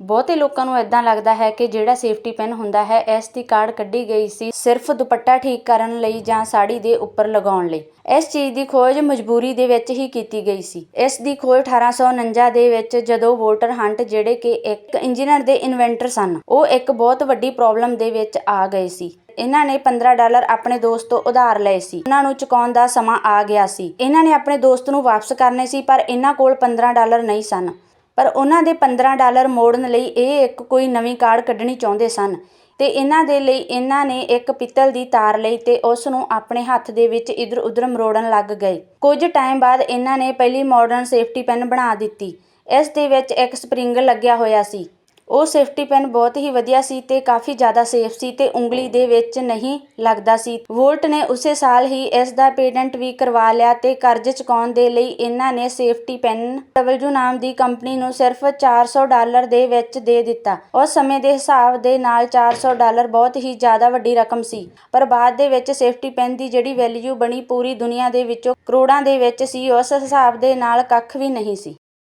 ਬਹੁਤੇ ਲੋਕਾਂ ਨੂੰ ਇਦਾਂ ਲੱਗਦਾ ਹੈ ਕਿ ਜਿਹੜਾ ਸੇਫਟੀ ਪਿਨ ਹੁੰਦਾ ਹੈ, ਇਸ ਦੀ ਕਾਰਡ ਕੱਢੀ ਗਈ ਸੀ ਸਿਰਫ ਦੁਪੱਟਾ ਠੀਕ ਕਰਨ ਲਈ ਜਾਂ ਸਾੜੀ ਦੇ ਉੱਪਰ ਲਗਾਉਣ ਲਈ। ਇਸ ਚੀਜ਼ ਦੀ ਖੋਜ ਮਜਬੂਰੀ ਦੇ ਵਿੱਚ ਹੀ ਕੀਤੀ ਗਈ ਸੀ। ਇਸ ਦੀ ਖੋਜ 1849 ਦੇ ਵਿੱਚ ਜਦੋਂ ਵੋਲਟਰ ਹੰਟ, ਜਿਹੜੇ ਕਿ ਇੱਕ ਇੰਜੀਨੀਅਰ ਦੇ ਇਨਵੈਂਟਰ ਸਨ, ਉਹ ਇੱਕ ਬਹੁਤ ਵੱਡੀ ਪ੍ਰੋਬਲਮ ਦੇ ਵਿੱਚ ਆ ਗਏ ਸੀ। ਇਹਨਾਂ ਨੇ 15 ਡਾਲਰ ਆਪਣੇ ਦੋਸਤ ਤੋਂ ਉਧਾਰ ਲਏ ਸੀ। ਉਹਨਾਂ ਨੂੰ ਚੁਕਾਉਣ ਦਾ ਸਮਾਂ ਆ ਗਿਆ ਸੀ। ਇਹਨਾਂ ਨੇ ਆਪਣੇ ਦੋਸਤ ਨੂੰ ਵਾਪਸ ਕਰਨੇ ਸੀ, ਪਰ ਇਹਨਾਂ ਕੋਲ 15 ਡਾਲਰ ਨਹੀਂ ਸਨ। ਪਰ ਉਹਨਾਂ ਦੇ 15 ਡਾਲਰ ਮੋੜਨ ਲਈ ਇਹ ਇੱਕ ਕੋਈ ਨਵੀਂ ਕਾਰਡ ਕੱਢਣੀ ਚਾਹੁੰਦੇ ਸਨ ਤੇ ਇਹਨਾਂ ਦੇ ਲਈ ਇਹਨਾਂ ਨੇ ਇੱਕ ਪਿੱਤਲ ਦੀ ਤਾਰ ਲਈ ਤੇ ਉਸ ਨੂੰ ਆਪਣੇ ਹੱਥ ਦੇ ਵਿੱਚ ਇਧਰ ਉਧਰ ਮਰੋੜਨ ਲੱਗ ਗਏ। ਕੁਝ ਟਾਈਮ ਬਾਅਦ ਇਹਨਾਂ ਨੇ ਪਹਿਲੀ ਮਾਡਰਨ ਸੇਫਟੀ ਪਿਨ ਬਣਾ ਦਿੱਤੀ। ਇਸ ਦੇ ਵਿੱਚ ਇੱਕ ਸਪਰਿੰਗ ਲੱਗਿਆ ਹੋਇਆ ਸੀ। ਉਹ ਸੇਫਟੀ ਪਿਨ ਬਹੁਤ ਹੀ ਵਧੀਆ ਸੀ ਤੇ ਕਾਫੀ ਜ਼ਿਆਦਾ ਸੇਫ ਸੀ ਤੇ ਉਂਗਲੀ ਦੇ ਵਿੱਚ ਨਹੀਂ ਲੱਗਦਾ ਸੀ। ਵੋਲਟ ਨੇ ਉਸੇ ਸਾਲ ਹੀ ਇਸ ਦਾ ਪੇਟੈਂਟ ਵੀ ਕਰਵਾ ਲਿਆ ਤੇ ਕਰਜ਼ ਚੁਕਾਉਣ ਦੇ ਲਈ ਇਹਨਾਂ ਨੇ ਸੇਫਟੀ ਪਿਨ ਡਬਲਯੂ ਨਾਮ ਦੀ ਕੰਪਨੀ ਨੂੰ ਸਿਰਫ 400 ਡਾਲਰ ਦੇ ਵਿੱਚ ਦੇ ਦਿੱਤਾ। ਉਸ ਸਮੇਂ ਦੇ ਹਿਸਾਬ ਦੇ ਨਾਲ 400 ਡਾਲਰ ਬਹੁਤ ਹੀ ਜ਼ਿਆਦਾ ਵੱਡੀ ਰਕਮ ਸੀ। ਪਰ ਬਾਅਦ ਦੇ ਵਿੱਚ ਸੇਫਟੀ ਪਿਨ ਦੀ ਜਿਹੜੀ ਵੈਲਿਊ ਬਣੀ ਪੂਰੀ ਦੁਨੀਆ ਦੇ ਵਿੱਚੋਂ ਕਰੋੜਾਂ ਦੇ ਵਿੱਚ ਸੀ, ਉਸ ਹਿਸਾਬ ਦੇ ਨਾਲ ਕੱਖ ਵੀ ਨਹੀਂ ਸੀ।